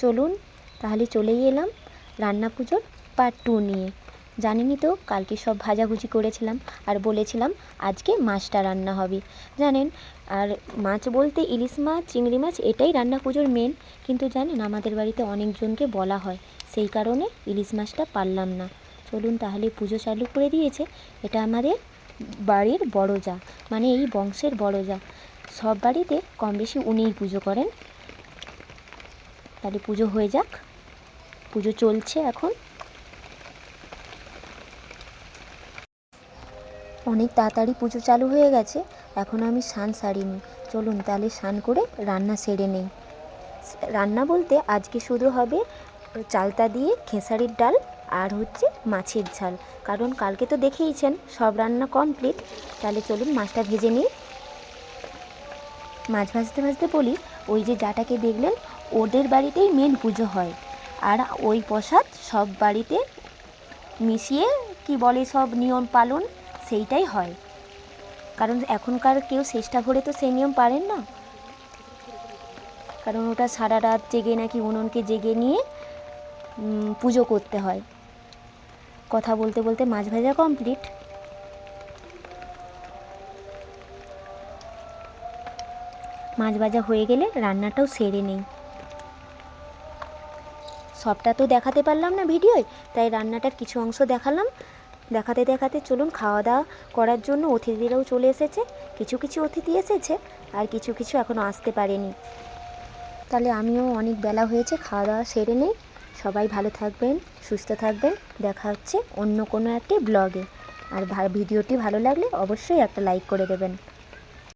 চলুন, তাহলে চলেই এলাম রান্না পুজোর পার্ট টু নিয়ে। জানেনই তো, কালকে সব ভাজাভুজি করেছিলাম আর বলেছিলাম আজকে মাছটা রান্না হবে। জানেন, আর মাছ বলতে ইলিশ মাছ, চিংড়ি মাছ, এটাই রান্না পুজোর মেন কিন্তু জানেন, আমাদের বাড়িতে অনেকজনকে বলা হয়, সেই কারণে ইলিশ মাছটা পারলাম না। চলুন তাহলে পুজো চালু করে দিয়েছে, এটা আমাদের বাড়ির বড় যা মানে এই বংশের বড় যা সব বাড়িতে কম বেশি উনিই পুজো করেন। তাহলে পুজো হয়ে যাক। পুজো চলছে এখন। অনেক তাড়াতাড়ি পুজো চালু হয়ে গেছে। এখন আমি স্নান সারিনি। চলুন তাহলে স্নান করে রান্না সেরে নেই। রান্না বলতে আজকে শুধু হবে চালতা দিয়ে খেসারির ডাল আর হচ্ছে মাছের ঝাল। কারণ কালকে তো দেখেইছেন সব রান্না কমপ্লিট। তাহলে চলুন মাছটা ভেজে নিই। মাছ ভাজতে ভাজতে বলি, ওই যে যাটাকে দেখলেন ওদের বাড়িতেই মেন পুজো হয়। আর ওই প্রসাদ সব বাড়িতে মিশিয়ে, কি বলে, সব নিয়ম পালন সেইটাই হয়। কারণ এখনকার কেউ চেষ্টা করে তো সেই নিয়ম পারেন না। কারণ ওটা সারা রাত জেগে নাকি উনুনকে জেগে নিয়ে পুজো করতে হয়। কথা বলতে বলতে মাছ ভাজা কমপ্লিট মাছ ভাজা হয়ে গেলে রান্নাটাও সেরে নেই। সবটা তো দেখাতে পারলাম না ভিডিওয়, তাই রান্নাটার কিছু অংশ দেখালাম। দেখাতে দেখাতে চলুন খাওয়া দাওয়া করার জন্য অতিথিরাও চলে এসেছে। কিছু কিছু অতিথি এসেছে, আর কিছু কিছু এখনও আসতে পারেনি। তাহলে আমিও অনেক বেলা হয়েছে খাওয়া দাওয়া সেরে নেই। সবাই ভালো থাকবেন, সুস্থ থাকবেন। দেখা হচ্ছে অন্য কোনো একটি ব্লগে। আর ভিডিওটি ভালো লাগলে অবশ্যই একটা লাইক করে দেবেন।